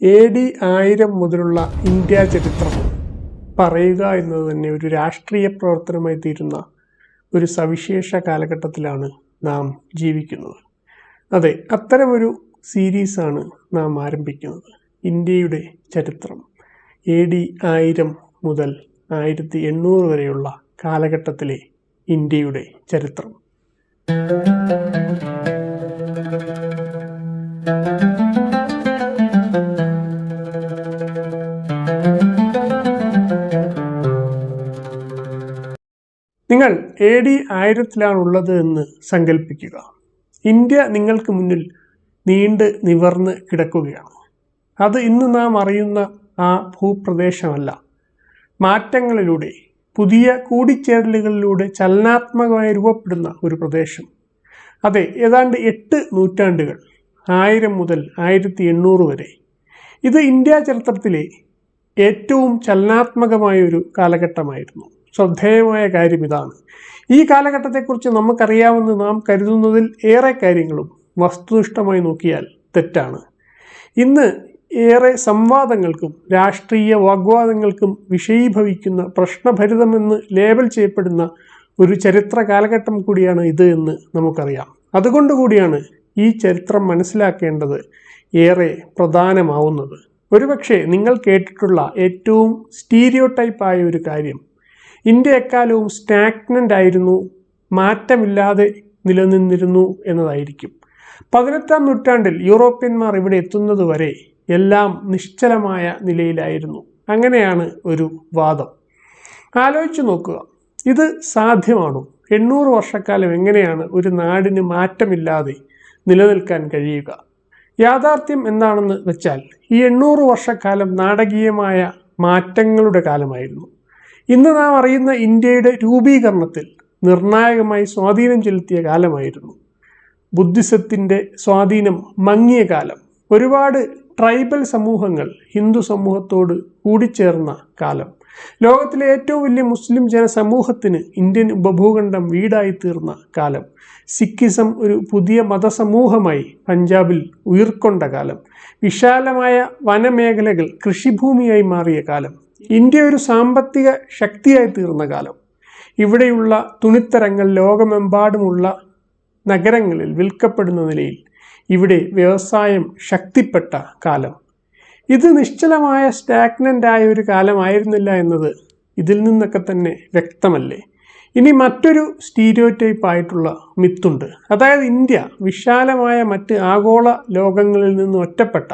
A D ആയിരം മുതലുള്ള India ചരിത്രം പറയുക എന്നത് തന്നെ ഒരു രാഷ്ട്രീയ പ്രവർത്തനമായി തീരുന്ന ഒരു സവിശേഷ കാലഘട്ടത്തിലാണ് നാം ജീവിക്കുന്നത്. അതെ അത്തരമൊരു സീരീസാണ് നാം ആരംഭിക്കുന്നത്. ഇന്ത്യയുടെ ചരിത്രം എ ഡി ആയിരം മുതൽ ആയിരത്തി എണ്ണൂറ് വരെയുള്ള കാലഘട്ടത്തിലെ ഇന്ത്യയുടെ ചരിത്രം. എ ഡി ആയിരത്തിലാണുള്ളത് എന്ന് സങ്കല്പിക്കുക ഇന്ത്യ നിങ്ങൾക്ക് മുന്നിൽ നീണ്ട് നിവർന്ന് കിടക്കുകയാണ്. അത് ഇന്ന് നാം അറിയുന്ന ആ ഭൂപ്രദേശമല്ല. മാറ്റങ്ങളിലൂടെ പുതിയ കൂടിച്ചേരലുകളിലൂടെ ചലനാത്മകമായി രൂപപ്പെടുന്ന ഒരു പ്രദേശം. അതെ ഏതാണ്ട് എട്ട് നൂറ്റാണ്ടുകൾ ആയിരം മുതൽ ആയിരത്തി എണ്ണൂറ് വരെ. ഇത് ഇന്ത്യ ചരിത്രത്തിലെ ഏറ്റവും ചലനാത്മകമായ ഒരു കാലഘട്ടമായിരുന്നു. ശ്രദ്ധേയമായ കാര്യം ഇതാണ്. ഈ കാലഘട്ടത്തെക്കുറിച്ച് നമുക്കറിയാവുന്ന നാം കരുതുന്നതിൽ ഏറെ കാര്യങ്ങളും വസ്തുനിഷ്ഠമായി നോക്കിയാൽ തെറ്റാണ്. ഇന്ന് ഏറെ സംവാദങ്ങൾക്കും രാഷ്ട്രീയ വാഗ്വാദങ്ങൾക്കും വിഷയീഭവിക്കുന്ന പ്രശ്നഭരിതമെന്ന് ലേബൽ ചെയ്യപ്പെടുന്ന ഒരു ചരിത്ര കാലഘട്ടം കൂടിയാണ് ഇത് എന്ന് നമുക്കറിയാം. അതുകൊണ്ടുകൂടിയാണ് ഈ ചരിത്രം മനസ്സിലാക്കേണ്ടത് ഏറെ പ്രധാനമാവുന്നത്. ഒരുപക്ഷെ നിങ്ങൾ കേട്ടിട്ടുള്ള ഏറ്റവും സ്റ്റീരിയോ ടൈപ്പായ ഒരു കാര്യം ഇന്ത്യ എക്കാലവും സ്റ്റാഗ്നന്റ് ആയിരുന്നു മാറ്റമില്ലാതെ നിലനിന്നിരുന്നു എന്നതായിരിക്കും. പതിനെട്ടാം നൂറ്റാണ്ടിൽ യൂറോപ്യന്മാർ ഇവിടെ എത്തുന്നത് വരെ എല്ലാം നിശ്ചലമായ നിലയിലായിരുന്നു. അങ്ങനെയാണ് ഒരു വാദം. ആലോചിച്ചു നോക്കുക. ഇത് സാധ്യമാണോ? എണ്ണൂറ് വർഷക്കാലം എങ്ങനെയാണ് ഒരു നാടിന് മാറ്റമില്ലാതെ നിലനിൽക്കാൻ കഴിയുക? യാഥാർത്ഥ്യം എന്താണെന്ന് വെച്ചാൽ ഈ എണ്ണൂറ് വർഷക്കാലം നാടകീയമായ മാറ്റങ്ങളുടെ കാലമായിരുന്നു. ഇന്ന് നാം അറിയുന്ന ഇന്ത്യയുടെ രൂപീകരണത്തിൽ നിർണായകമായി സ്വാധീനം ചെലുത്തിയ കാലമായിരുന്നു. ബുദ്ധിസത്തിന്റെ സ്വാധീനം മങ്ങിയ കാലം. ഒരുപാട് ട്രൈബൽ സമൂഹങ്ങൾ ഹിന്ദു സമൂഹത്തോട് കൂടിച്ചേർന്ന കാലം. ലോകത്തിലെ ഏറ്റവും വലിയ മുസ്ലിം ജനസമൂഹത്തിന് ഇന്ത്യൻ ഉപഭൂഖണ്ഡം വീടായി തീർന്ന കാലം. സിഖിസം ഒരു പുതിയ മതസമൂഹമായി പഞ്ചാബിൽ ഉയർക്കൊണ്ട കാലം. വിശാലമായ വനമേഖലകൾ കൃഷിഭൂമിയായി മാറിയ കാലം. ഇന്ത്യ ഒരു സാമ്പത്തിക ശക്തിയായി തീർന്ന കാലം. ഇവിടെയുള്ള തുണിത്തരങ്ങൾ ലോകമെമ്പാടുമുള്ള നഗരങ്ങളിൽ വിൽക്കപ്പെടുന്ന നിലയിൽ ഇവിടെ വ്യവസായം ശക്തിപ്പെട്ട കാലം. ഇത് നിശ്ചലമായ സ്റ്റാഗ്നന്റ് ആയ ഒരു കാലമായിരുന്നില്ല എന്നത് ഇതിൽ നിന്നൊക്കെ തന്നെ വ്യക്തമല്ലേ? ഇനി മറ്റൊരു സ്റ്റീരിയോടൈപ്പ് ആയിട്ടുള്ള മിത്തുണ്ട്. അതായത് ഇന്ത്യ വിശാലമായ മറ്റ് ആഗോള ലോകങ്ങളിൽ നിന്ന് ഒറ്റപ്പെട്ട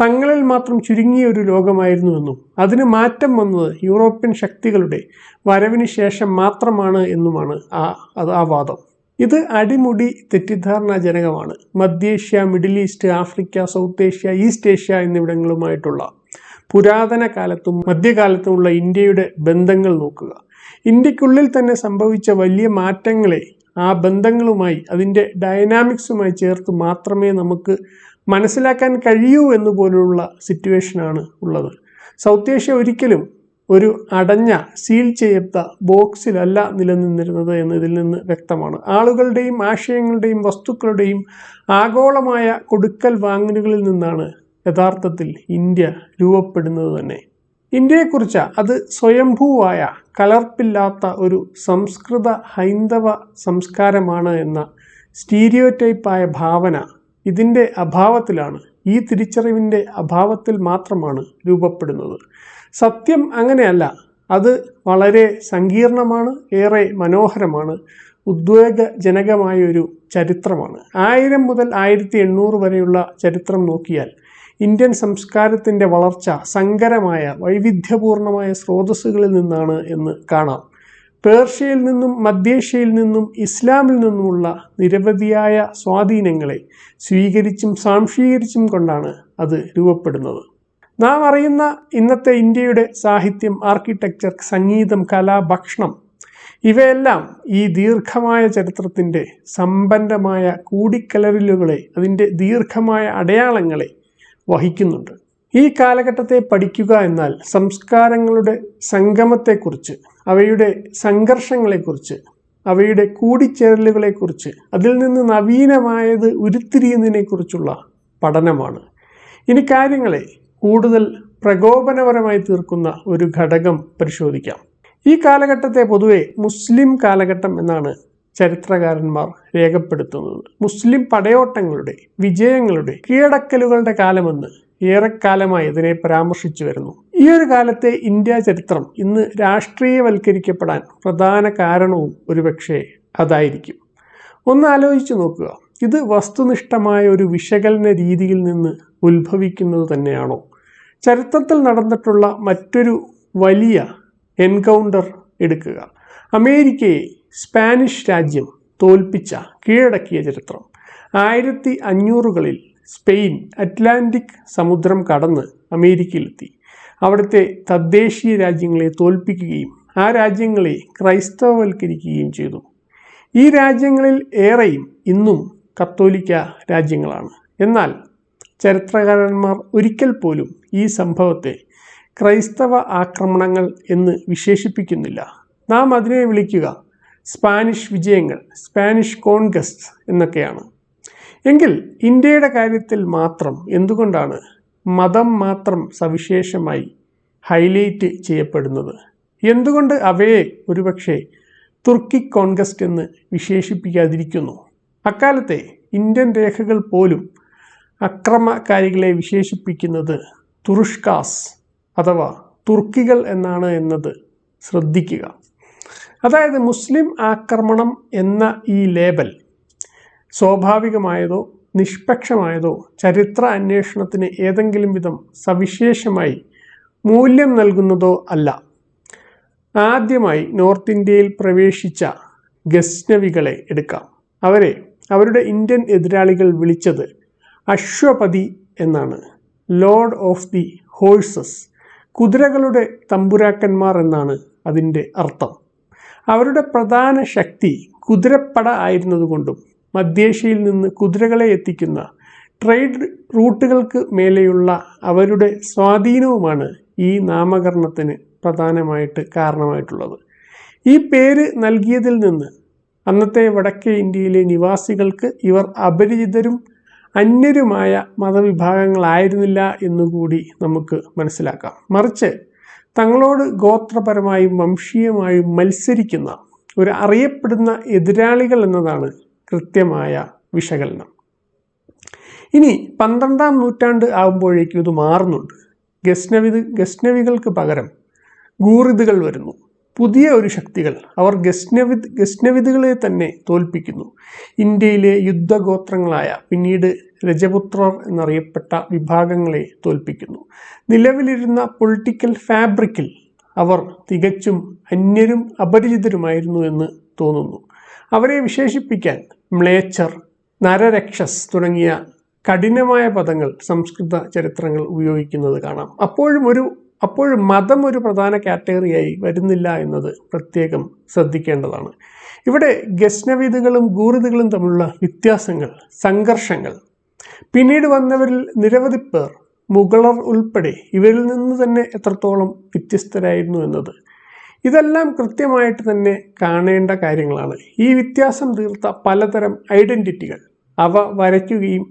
തങ്ങളിൽ മാത്രം ചുരുങ്ങിയ ഒരു ലോകമായിരുന്നുവെന്നും അതിന് മാറ്റം വന്നത് യൂറോപ്യൻ ശക്തികളുടെ വരവിന് ശേഷം മാത്രമാണ് എന്നുമാണ് ആ അത് ആ വാദം. ഇത് അടിമുടി തെറ്റിദ്ധാരണാജനകമാണ്. മധ്യേഷ്യ Middle East Africa South Asia East Asia എന്നിവിടങ്ങളുമായിട്ടുള്ള പുരാതന കാലത്തും മധ്യകാലത്തുമുള്ള ഇന്ത്യയുടെ ബന്ധങ്ങൾ നോക്കുക. ഇന്ത്യക്കുള്ളിൽ തന്നെ സംഭവിച്ച വലിയ മാറ്റങ്ങളെ ആ ബന്ധങ്ങളുമായി അതിന്റെ ഡയനാമിക്സുമായി ചേർത്ത് മാത്രമേ നമുക്ക് മനസ്സിലാക്കാൻ കഴിയൂ എന്ന് പോലുള്ള സിറ്റുവേഷനാണ് ഉള്ളത്. സൗത്ത് ഏഷ്യ ഒരിക്കലും ഒരു അടഞ്ഞ സീൽ ചെയ്യപ്പെട്ട ബോക്സിലല്ല നിലനിന്നിരുന്നത് എന്ന് ഇതിൽ നിന്ന് വ്യക്തമാണ്. ആളുകളുടെയും ആശയങ്ങളുടെയും വസ്തുക്കളുടെയും ആഗോളമായ കൊടുക്കൽ വാങ്ങലുകളിൽ നിന്നാണ് യഥാർത്ഥത്തിൽ ഇന്ത്യ രൂപപ്പെടുന്നത് തന്നെ. ഇന്ത്യയെക്കുറിച്ച് അത് സ്വയംഭൂവായ കലർപ്പില്ലാത്ത ഒരു സംസ്കൃത ഹൈന്ദവ സംസ്കാരമാണ് എന്ന സ്റ്റീരിയോടൈപ്പായ ഭാവന ഇതിന്റെ അഭാവത്തിലാണ് ഈ തിരിച്ചറിവിന്റെ അഭാവത്തിൽ മാത്രമാണ് രൂപപ്പെടുന്നത്. സത്യം അങ്ങനെയല്ല അത് വളരെ സങ്കീർണമാണ് ഏറെ മനോഹരമാണ് ഉദ്വേഗജനകമായ ഒരു ചരിത്രമാണ്. ആയിരം മുതൽ ആയിരത്തി എണ്ണൂറ് വരെയുള്ള ചരിത്രം നോക്കിയാൽ ഇന്ത്യൻ സംസ്കാരത്തിന്റെ വളർച്ച സങ്കരമായ വൈവിധ്യപൂർണമായ സ്രോതസ്സുകളിൽ നിന്നാണ് എന്ന് കാണാം. പേർഷ്യയിൽ നിന്നും മധ്യേഷ്യയിൽ നിന്നും ഇസ്ലാമിൽ നിന്നുമുള്ള നിരവധിയായ സ്വാധീനങ്ങളെ സ്വീകരിച്ചും സാംശീകരിച്ചും കൊണ്ടാണ് അത് രൂപപ്പെടുന്നത്. നാം അറിയുന്ന ഇന്നത്തെ ഇന്ത്യയുടെ സാഹിത്യം ആർക്കിടെക്ചർ സംഗീതം കല ഭക്ഷണം ഇവയെല്ലാം ഈ ദീർഘമായ ചരിത്രത്തിന്റെ സമ്പന്നമായ കൂടിക്കലരലുകളെ അതിന്റെ ദീർഘമായ അടയാളങ്ങളെ വഹിക്കുന്നുണ്ട്. ഈ കാലഘട്ടത്തെ പഠിക്കുക എന്നാൽ സംസ്കാരങ്ങളുടെ സംഗമത്തെക്കുറിച്ച് അവയുടെ സംഘർഷങ്ങളെക്കുറിച്ച് അവയുടെ കൂടിച്ചേരലുകളെക്കുറിച്ച് അതിൽ നിന്ന് നവീനമായത് ഉരുത്തിരിയുന്നതിനെക്കുറിച്ചുള്ള പഠനമാണ്. ഇനി കാര്യങ്ങളെ കൂടുതൽ പ്രകോപനപരമായി തീർക്കുന്ന ഒരു ഘടകം പരിശോധിക്കാം. ഈ കാലഘട്ടത്തെ പൊതുവെ മുസ്ലിം കാലഘട്ടം എന്നാണ് ചരിത്രകാരന്മാർ രേഖപ്പെടുത്തുന്നത്. മുസ്ലിം പടയോട്ടങ്ങളുടെ വിജയങ്ങളുടെ കീഴടക്കലുകളുടെ കാലമെന്ന് ഏറെക്കാലമായി ഇതിനെ പരാമർശിച്ചു വരുന്നു. ഈ ഒരു കാലത്തെ ഇന്ത്യ ചരിത്രം ഇന്ന് രാഷ്ട്രീയവൽക്കരിക്കപ്പെടാൻ പ്രധാന കാരണവും ഒരുപക്ഷെ അതായിരിക്കും. ഒന്ന് ആലോചിച്ച് നോക്കുക. ഇത് വസ്തുനിഷ്ഠമായ ഒരു വിശകലന രീതിയിൽ നിന്ന് ഉത്ഭവിക്കുന്നത് തന്നെയാണോ? ചരിത്രത്തിൽ നടന്നിട്ടുള്ള മറ്റൊരു വലിയ എൻകൗണ്ടർ എടുക്കുക. അമേരിക്കയെ സ്പാനിഷ് രാജ്യം തോൽപ്പിച്ച കീഴടക്കിയ ചരിത്രം. ആയിരത്തി അഞ്ഞൂറുകളിൽ സ്പെയിൻ അറ്റ്ലാന്റിക് സമുദ്രം കടന്ന് അമേരിക്കയിലെത്തി. അവിടുത്തെ തദ്ദേശീയ രാജ്യങ്ങളെ തോൽപ്പിക്കുകയും ആ രാജ്യങ്ങളെ ക്രൈസ്തവവൽക്കരിക്കുകയും ചെയ്തു. ഈ രാജ്യങ്ങളിൽ ഏറെയും ഇന്നും കത്തോലിക്ക രാജ്യങ്ങളാണ്. എന്നാൽ ചരിത്രകാരന്മാർ ഒരിക്കൽ പോലും ഈ സംഭവത്തെ ക്രൈസ്തവ ആക്രമണങ്ങൾ എന്ന് വിശേഷിപ്പിക്കുന്നില്ല. നാം അതിനെ വിളിക്കുക സ്പാനിഷ് വിജയങ്ങൾ സ്പാനിഷ് കോൺഗസ്റ്റ് എന്നൊക്കെയാണ്. എങ്കിൽ ഇന്ത്യയുടെ കാര്യത്തിൽ മാത്രം എന്തുകൊണ്ടാണ് മതം മാത്രം സവിശേഷമായി ഹൈലൈറ്റ് ചെയ്യപ്പെടുന്നത്? എന്തുകൊണ്ട് അവയെ ഒരുപക്ഷെ തുർക്കി കോൺഗസ്റ്റ് എന്ന് വിശേഷിപ്പിക്കാതിരിക്കുന്നു? അക്കാലത്തെ ഇന്ത്യൻ രേഖകൾ പോലും അക്രമകാരികളെ വിശേഷിപ്പിക്കുന്നത് തുറുഷ്കാസ് അഥവാ തുർക്കികൾ എന്നാണ് എന്നത് ശ്രദ്ധിക്കുക. അതായത് മുസ്ലിം ആക്രമണം എന്ന ഈ ലേബൽ സ്വാഭാവികമായതോ നിഷ്പക്ഷമായതോ ചരിത്ര അന്വേഷണത്തിന് ഏതെങ്കിലും വിധം സവിശേഷമായി മൂല്യം നൽകുന്നതോ അല്ല. ആദ്യമായി നോർത്ത് ഇന്ത്യയിൽ പ്രവേശിച്ച ഗസ്നവികളെ എടുക്കാം. അവരെ അവരുടെ ഇന്ത്യൻ എതിരാളികൾ വിളിച്ചത് അശ്വപതി എന്നാണ്. ലോർഡ് ഓഫ് ദി ഹോഴ്സസ് കുതിരകളുടെ തമ്പുരാക്കന്മാർ എന്നാണ് അതിന്റെ അർത്ഥം. അവരുടെ പ്രധാന ശക്തി കുതിരപ്പട ആയിരുന്നതുകൊണ്ടും മധ്യേഷ്യയിൽ നിന്ന് കുതിരകളെ എത്തിക്കുന്ന ട്രേഡ് റൂട്ടുകൾക്ക് മേലെയുള്ള അവരുടെ സ്വാധീനവുമാണ് ഈ നാമകരണത്തിന് പ്രധാനമായിട്ട് കാരണമായിട്ടുള്ളത്. ഈ പേര് നൽകിയതിൽ നിന്ന് അന്നത്തെ വടക്കേ ഇന്ത്യയിലെ നിവാസികൾക്ക് ഇവർ അപരിചിതരും അന്യരുമായ മതവിഭാഗങ്ങളായിരുന്നില്ല എന്നുകൂടി നമുക്ക് മനസ്സിലാക്കാം. മറിച്ച് തങ്ങളോട് ഗോത്രപരമായും വംശീയമായും മത്സരിക്കുന്ന ഒരു അറിയപ്പെടുന്ന എതിരാളികൾ എന്നതാണ് കൃത്യമായ വിശകലനം. ഇനി പന്ത്രണ്ടാം നൂറ്റാണ്ട് ആകുമ്പോഴേക്കും ഇത് മാറുന്നുണ്ട്. ഗസ്നവിത് ഗസ്നവികൾക്ക് പകരം ഗൂറിദുകൾ വരുന്നു. പുതിയ ഒരു ശക്തികൾ അവർ ഗസ്നവി ഗസ്നവിദുകളെ തന്നെ തോൽപ്പിക്കുന്നു. ഇന്ത്യയിലെ യുദ്ധഗോത്രങ്ങളായ പിന്നീട് രജപുത്രർ എന്നറിയപ്പെട്ട വിഭാഗങ്ങളെ തോൽപ്പിക്കുന്നു. നിലവിലിരുന്ന പൊളിറ്റിക്കൽ ഫാബ്രിക്കിൽ അവർ തികച്ചും അന്യരും അപരിചിതരുമായിരുന്നു എന്ന് തോന്നുന്നു. അവരെ വിശേഷിപ്പിക്കാൻ മ്ലേച്ചർ നരരക്ഷസ് തുടങ്ങിയ കഠിനമായ പദങ്ങൾ സംസ്കൃത ചരിത്രങ്ങൾ ഉപയോഗിക്കുന്നത് കാണാം. അപ്പോഴും ഒരു അപ്പോഴും മതം ഒരു പ്രധാന കാറ്റഗറിയായി വരുന്നില്ല എന്നത് പ്രത്യേകം ശ്രദ്ധിക്കേണ്ടതാണ്. ഇവിടെ ഗസ്നവീതുകളും ഗൂറിതുകളും തമ്മിലുള്ള വ്യത്യാസങ്ങൾ സംഘർഷങ്ങൾ പിന്നീട് വന്നവരിൽ നിരവധി പേർ മുഗളർ ഉൾപ്പെടെ ഇവരിൽ നിന്ന് തന്നെ എത്രത്തോളം വ്യത്യസ്തരായിരുന്നു എന്നത്. ഇതെല്ലാം കൃത്യമായിട്ട് തന്നെ കാണേണ്ട കാര്യങ്ങളാണ്. ഈ വ്യത്യാസം തീർത്ത പലതരം ഐഡന്റിറ്റികൾ അവ വരയ്ക്കുകയും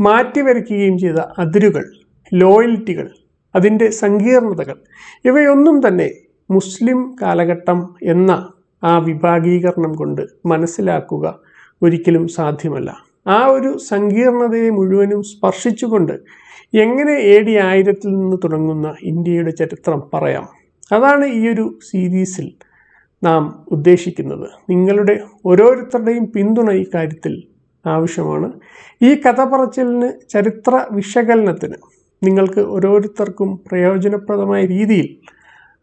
മാറ്റി വരയ്ക്കുകയും ചെയ്ത അതിരുകൾ ലോയൽറ്റികൾ അതിന്റെ സങ്കീർണതകൾ ഇവയൊന്നും തന്നെ മുസ്ലിം കാലഘട്ടം എന്ന ആ വിഭാഗീകരണം കൊണ്ട് മനസ്സിലാക്കുക ഒരിക്കലും സാധ്യമല്ല. ആ ഒരു സങ്കീർണതയെ മുഴുവനും സ്പർശിച്ചുകൊണ്ട് എങ്ങനെ എ ഡി ആയിരത്തിൽ നിന്ന് തുടങ്ങുന്ന ഇന്ത്യയുടെ ചരിത്രം പറയാം. അതാണ് ഈ ഒരു സീരീസിൽ നാം ഉദ്ദേശിക്കുന്നത്. നിങ്ങളുടെ ഓരോരുത്തരുടെയും പിന്തുണ ഈ കാര്യത്തിൽ ആവശ്യമാണ്. ഈ കഥ പറച്ചിലിന് ചരിത്ര വിശകലനത്തിന് നിങ്ങൾക്ക് ഓരോരുത്തർക്കും പ്രയോജനപ്രദമായ രീതിയിൽ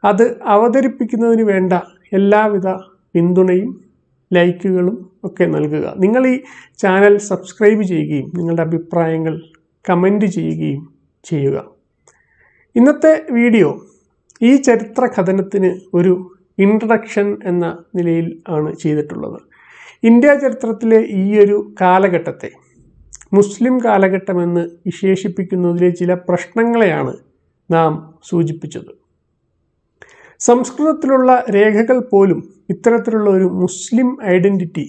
അത് അവതരിപ്പിക്കുന്നതിന് വേണ്ട എല്ലാവിധ പിന്തുണയും ലൈക്കുകളും ഒക്കെ നൽകുക. നിങ്ങൾ ഈ ചാനൽ സബ്സ്ക്രൈബ് ചെയ്യുകയും നിങ്ങളുടെ അഭിപ്രായങ്ങൾ കമന്റ് ചെയ്യുകയും ചെയ്യുക. ഇന്നത്തെ വീഡിയോ ഈ ചരിത്ര കഥനത്തിന് ഒരു ഇൻട്രഡക്ഷൻ എന്ന നിലയിൽ ആണ് ചെയ്തിട്ടുള്ളത്. ഇന്ത്യ ചരിത്രത്തിലെ ഈ ഒരു കാലഘട്ടത്തെ മുസ്ലിം കാലഘട്ടമെന്ന് വിശേഷിപ്പിക്കുന്നതിലെ ചില പ്രശ്നങ്ങളെയാണ് നാം സൂചിപ്പിച്ചത്. സംസ്കൃതത്തിലുള്ള രേഖകൾ പോലും ഇത്തരത്തിലുള്ള ഒരു മുസ്ലിം ഐഡന്റിറ്റി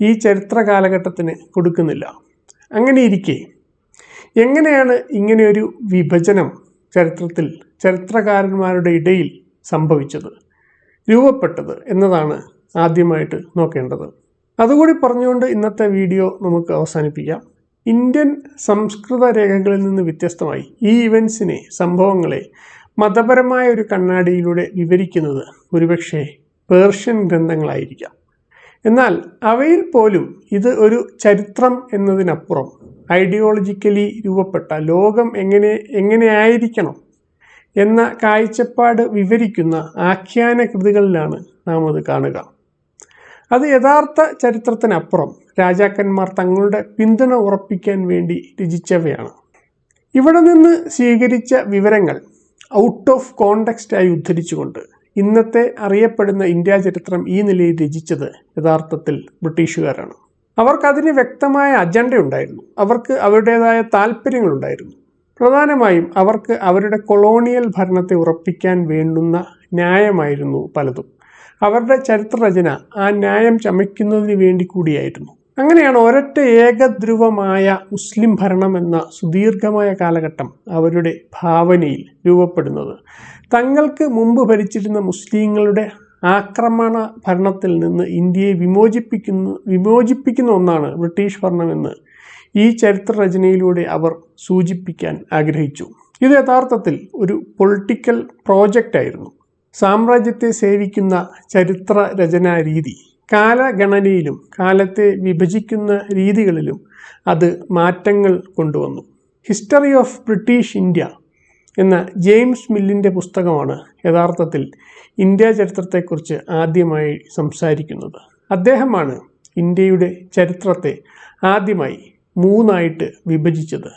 ഈ ചരിത്ര കാലഘട്ടത്തിന് കൊടുക്കുന്നില്ല. അങ്ങനെ ഇരിക്കെ എങ്ങനെയാണ് ഇങ്ങനെയൊരു വിഭജനം ചരിത്രത്തിൽ ചരിത്രകാരന്മാരുടെ ഇടയിൽ സംഭവിച്ചത് രൂപപ്പെട്ടത് എന്നതാണ് ആദ്യമായിട്ട് നോക്കേണ്ടത്. അതുകൂടി പറഞ്ഞുകൊണ്ട് ഇന്നത്തെ വീഡിയോ നമുക്ക് അവസാനിപ്പിക്കാം. ഇന്ത്യൻ സംസ്കൃത രേഖകളിൽ നിന്ന് വ്യത്യസ്തമായി ഈ ഇവൻസിനെ സംഭവങ്ങളെ മതപരമായ ഒരു കണ്ണാടിയിലൂടെ വിവരിക്കുന്നത് ഒരുപക്ഷെ പേർഷ്യൻ ഗ്രന്ഥങ്ങളായിരിക്കാം. എന്നാൽ അവയിൽ പോലും ഇത് ഒരു ചരിത്രം എന്നതിനപ്പുറം ഐഡിയോളജിക്കലി രൂപപ്പെട്ട ലോകം എങ്ങനെ എങ്ങനെയായിരിക്കണം എന്ന കാഴ്ചപ്പാട് വിവരിക്കുന്ന ആഖ്യാന കൃതികളിലാണ് നാം അത് കാണുക. അത് യഥാർത്ഥ ചരിത്രത്തിനപ്പുറം രാജാക്കന്മാർ തങ്ങളുടെ പിന്തുണ ഉറപ്പിക്കാൻ വേണ്ടി രചിച്ചവയാണ്. ഇവിടെ നിന്ന് സ്വീകരിച്ച വിവരങ്ങൾ ഔട്ട് ഓഫ് കോണ്ടെക്സ്റ്റായി ഉദ്ധരിച്ചുകൊണ്ട് ഇന്നത്തെ അറിയപ്പെടുന്ന ഇന്ത്യ ചരിത്രം ഈ നിലയിൽ രചിച്ചത് യഥാർത്ഥത്തിൽ ബ്രിട്ടീഷുകാരാണ്. അവർക്കതിന് വ്യക്തമായ അജണ്ട ഉണ്ടായിരുന്നു അവർക്ക് അവരുടേതായ താല്പര്യങ്ങളുണ്ടായിരുന്നു പ്രധാനമായും അവർക്ക് അവരുടെ കൊളോണിയൽ ഭരണത്തെ ഉറപ്പിക്കാൻ വേണ്ടുന്ന ന്യായമായിരുന്നു പലതും. അവരുടെ ചരിത്രരചന ആ ന്യായം ചമയ്ക്കുന്നതിന് വേണ്ടി കൂടിയായിരുന്നു. അങ്ങനെയാണ് ഒരൊറ്റ ഏകധ്രുവമായ മുസ്ലിം ഭരണം എന്ന സുദീർഘമായ കാലഘട്ടം അവരുടെ ഭാവനയിൽ രൂപപ്പെടുന്നത്. തങ്ങൾക്ക് മുമ്പ് ഭരിച്ചിരുന്ന മുസ്ലിങ്ങളുടെ ആക്രമണ ഭരണത്തിൽ നിന്ന് ഇന്ത്യയെ വിമോചിപ്പിക്കുന്ന വിമോചിപ്പിക്കുന്ന ഒന്നാണ് ബ്രിട്ടീഷ് ഭരണമെന്ന് ഈ ചരിത്ര രചനയിലൂടെ അവർ സൂചിപ്പിക്കാൻ ആഗ്രഹിച്ചു. ഇത് യഥാർത്ഥത്തിൽ ഒരു പൊളിറ്റിക്കൽ പ്രോജക്റ്റ് ആയിരുന്നു സാമ്രാജ്യത്തെ സേവിക്കുന്ന ചരിത്ര രചനാ രീതി കാലഗണനയിലും കാലത്തെ വിഭജിക്കുന്ന രീതികളിലും അത് മാറ്റങ്ങൾ കൊണ്ടുവന്നു. ഹിസ്റ്ററി ഓഫ് ബ്രിട്ടീഷ് ഇന്ത്യ എന്ന ജെയിംസ് മില്ലിന്റെ പുസ്തകമാണ് യഥാർത്ഥത്തിൽ ഇന്ത്യ ചരിത്രത്തെക്കുറിച്ച് ആദ്യമായി സംസാരിക്കുന്നത്. അദ്ദേഹമാണ് ഇന്ത്യയുടെ ചരിത്രത്തെ ആദ്യമായി മൂന്നായിട്ട് വിഭജിച്ചത്.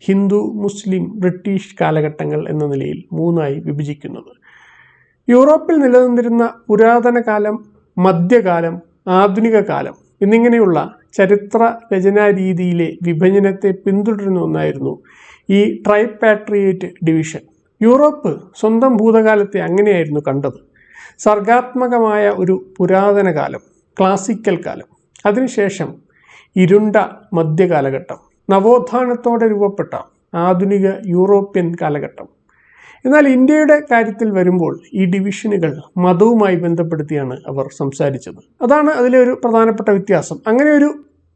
ഹിന്ദു മുസ്ലിം ബ്രിട്ടീഷ് കാലഘട്ടങ്ങൾ എന്ന നിലയിൽ മൂന്നായി വിഭജിക്കുന്നത്. യൂറോപ്പിൽ നിലനിന്നിരുന്ന പുരാതന കാലം മധ്യകാലം ആധുനിക കാലം എന്നിങ്ങനെയുള്ള ചരിത്ര രചനാ രീതിയിലെ വിഭജനത്തെ പിന്തുടരുന്ന ഒന്നായിരുന്നു ഈ ട്രൈപാട്രിയേറ്റ് ഡിവിഷൻ. യൂറോപ്പ് സ്വന്തം ഭൂതകാലത്തെ അങ്ങനെയായിരുന്നു കണ്ടത്. സർഗാത്മകമായ ഒരു പുരാതന കാലം ക്ലാസിക്കൽ കാലം. അതിനുശേഷം ഇരുണ്ട മധ്യകാലഘട്ടം നവോത്ഥാനത്തോടെ രൂപപ്പെട്ട ആധുനിക യൂറോപ്യൻ കാലഘട്ടം. എന്നാൽ ഇന്ത്യയുടെ കാര്യത്തിൽ വരുമ്പോൾ ഈ ഡിവിഷനുകൾ മതവുമായി ബന്ധപ്പെടുത്തിയാണ് അവർ സംസാരിച്ചത്. അതാണ് അതിലെ ഒരു പ്രധാനപ്പെട്ട വ്യത്യാസം. അങ്ങനെ ഒരു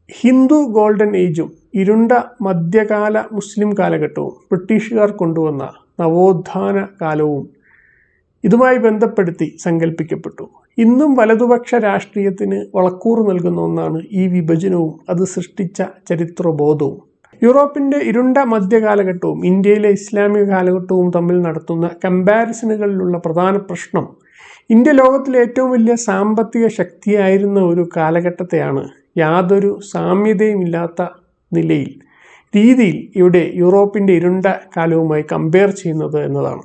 ഹിന്ദു ഗോൾഡൻ ഏജും ഇരുണ്ട മധ്യകാല മുസ്ലിം കാലഘട്ടവും ബ്രിട്ടീഷുകാർ കൊണ്ടുവന്ന നവോത്ഥാന കാലവും ഇതുമായി ബന്ധപ്പെടുത്തി സങ്കല്പിക്കപ്പെട്ടു ഇന്നും വലതുപക്ഷ രാഷ്ട്രീയത്തിന് വളക്കൂറ് നൽകുന്ന ഒന്നാണ് ഈ വിഭജനവും അത് സൃഷ്ടിച്ച ചരിത്രബോധവും. യൂറോപ്പിന്റെ ഇരുണ്ട മധ്യകാലഘട്ടവും ഇന്ത്യയിലെ ഇസ്ലാമിക കാലഘട്ടവും തമ്മിൽ നടത്തുന്ന കമ്പാരിസണുകളിലുള്ള പ്രധാന പ്രശ്നം ഇന്ത്യ ലോകത്തിലെ ഏറ്റവും വലിയ സാമ്പത്തിക ശക്തിയായിരുന്ന ഒരു കാലഘട്ടത്തെയാണ് യാതൊരു സാമ്യതയുമില്ലാത്ത നിലയിൽ രീതിയിൽ ഇവിടെ യൂറോപ്പിന്റെ ഇരുണ്ട കാലവുമായി കമ്പയർ ചെയ്യുന്നത് എന്നതാണ്.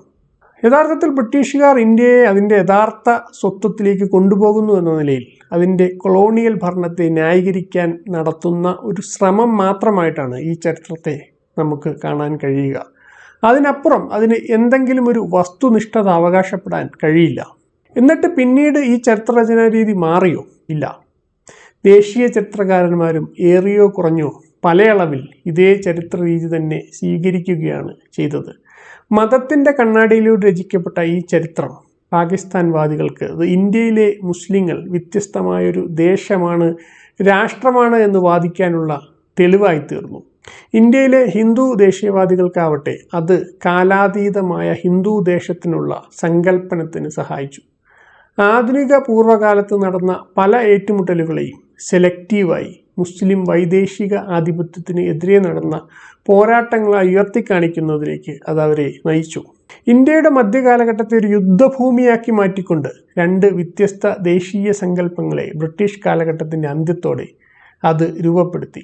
യഥാർത്ഥത്തിൽ ബ്രിട്ടീഷുകാർ ഇന്ത്യയെ അതിന്റെ യഥാർത്ഥ സ്വത്വത്തിലേക്ക് കൊണ്ടുപോകുന്നു എന്ന നിലയിൽ അതിന്റെ കൊളോണിയൽ ഭരണത്തെ ന്യായീകരിക്കാൻ നടത്തുന്ന ഒരു ശ്രമം മാത്രമായിട്ടാണ് ഈ ചരിത്രത്തെ നമുക്ക് കാണാൻ കഴിയുക. അതിനപ്പുറം അതിന് എന്തെങ്കിലും ഒരു വസ്തുനിഷ്ഠത അവകാശപ്പെടാൻ കഴിയില്ല. എന്നിട്ട് പിന്നീട് ഈ ചരിത്രരചനാ രീതി മാറിയോ? ഇല്ല. ദേശീയ ചരിത്രകാരന്മാരും ഏറിയോ കുറഞ്ഞോ പലയളവിൽ ഇതേ ചരിത്ര രീതി തന്നെ സ്വീകരിക്കുകയാണ് ചെയ്തത്. മതത്തിന്റെ കണ്ണാടിയിലൂടെ രചിക്കപ്പെട്ട ഈ ചരിത്രം പാകിസ്ഥാൻവാദികൾക്ക് ഇന്ത്യയിലെ മുസ്ലിങ്ങൾ വ്യത്യസ്തമായൊരു ദേശമാണ് രാഷ്ട്രമാണ് എന്ന് വാദിക്കാനുള്ള തെളിവായി തീർന്നു ഇന്ത്യയിലെ ഹിന്ദു ദേശീയവാദികൾക്കാവട്ടെ അത് കാലാതീതമായ ഹിന്ദു ദേശത്തിനുള്ള സങ്കല്പനത്തിന് സഹായിച്ചു. ആധുനിക പൂർവകാലത്ത് നടന്ന പല ഏറ്റുമുട്ടലുകളെയും സെലക്റ്റീവായി മുസ്ലിം വൈദേശിക ആധിപത്യത്തിന് എതിരെ നടന്ന പോരാട്ടങ്ങളായി ഉയർത്തിക്കാണിക്കുന്നതിലേക്ക് അത് അവരെ നയിച്ചു. ഇന്ത്യയുടെ മധ്യകാലഘട്ടത്തെ ഒരു യുദ്ധഭൂമിയാക്കി മാറ്റിക്കൊണ്ട് രണ്ട് വ്യത്യസ്ത ദേശീയ സങ്കല്പങ്ങളെ ബ്രിട്ടീഷ് കാലഘട്ടത്തിന്റെ അന്ത്യത്തോടെ അത് രൂപപ്പെടുത്തി.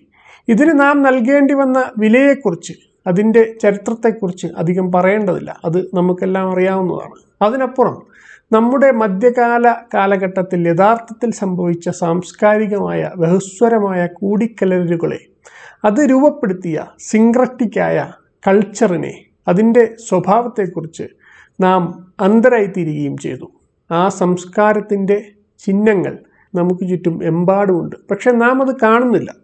ഇതിന് നാം നൽകേണ്ടി വന്ന വിലയെക്കുറിച്ച് അതിന്റെ ചരിത്രത്തെക്കുറിച്ച് അധികം പറയേണ്ടതില്ല. അത് നമുക്കെല്ലാം അറിയാവുന്നതാണ്. അതിനപ്പുറം നമ്മുടെ മധ്യകാല കാലഘട്ടത്തിൽ യഥാർത്ഥത്തിൽ സംഭവിച്ച സാംസ്കാരികമായ ബഹുസ്വരമായ കൂടിക്കലരുകളെ അത് രൂപപ്പെടുത്തിയ സിംഗ്രറ്റിക്കായ കൾച്ചറിനെ അതിന്റെ സ്വഭാവത്തെക്കുറിച്ച് നാം അന്തരായിത്തീരുകയും ചെയ്തു. ആ സംസ്കാരത്തിന്റെ ചിഹ്നങ്ങൾ നമുക്ക് ചുറ്റും എമ്പാടുമുണ്ട്. പക്ഷെ നാം അത് കാണുന്നില്ല.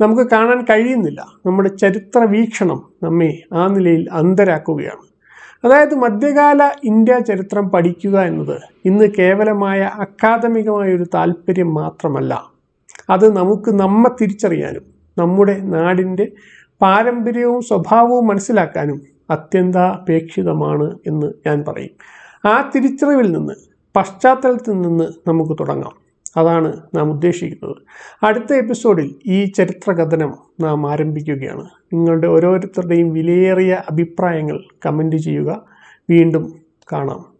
നമുക്ക് കാണാൻ കഴിയുന്നില്ല. നമ്മുടെ ചരിത്ര വീക്ഷണം നമ്മെ ആ നിലയിൽ അന്തരാക്കുകയാണ്. അതായത് മധ്യകാല ഇന്ത്യ ചരിത്രം പഠിക്കുക എന്നത് ഇന്ന് കേവലമായ അക്കാദമികമായ ഒരു താല്പര്യം മാത്രമല്ല. അത് നമുക്ക് നമ്മെ തിരിച്ചറിയാനും നമ്മുടെ നാടിന്റെ പാരമ്പര്യവും സ്വഭാവവും മനസ്സിലാക്കാനും അത്യന്താപേക്ഷിതമാണ് എന്ന് ഞാൻ പറയും. ആ തിരിച്ചറിവിൽ നിന്ന് പശ്ചാത്തലത്തിൽ നിന്ന് നമുക്ക് തുടങ്ങാം. അതാണ് നാം ഉദ്ദേശിക്കുന്നത്. അടുത്ത എപ്പിസോഡിൽ ഈ ചരിത്ര കഥനം നാം ആരംഭിക്കുകയാണ്. നിങ്ങളുടെ ഓരോരുത്തരുടെയും വിലയേറിയ അഭിപ്രായങ്ങൾ കമന്റ് ചെയ്യുക. വീണ്ടും കാണാം.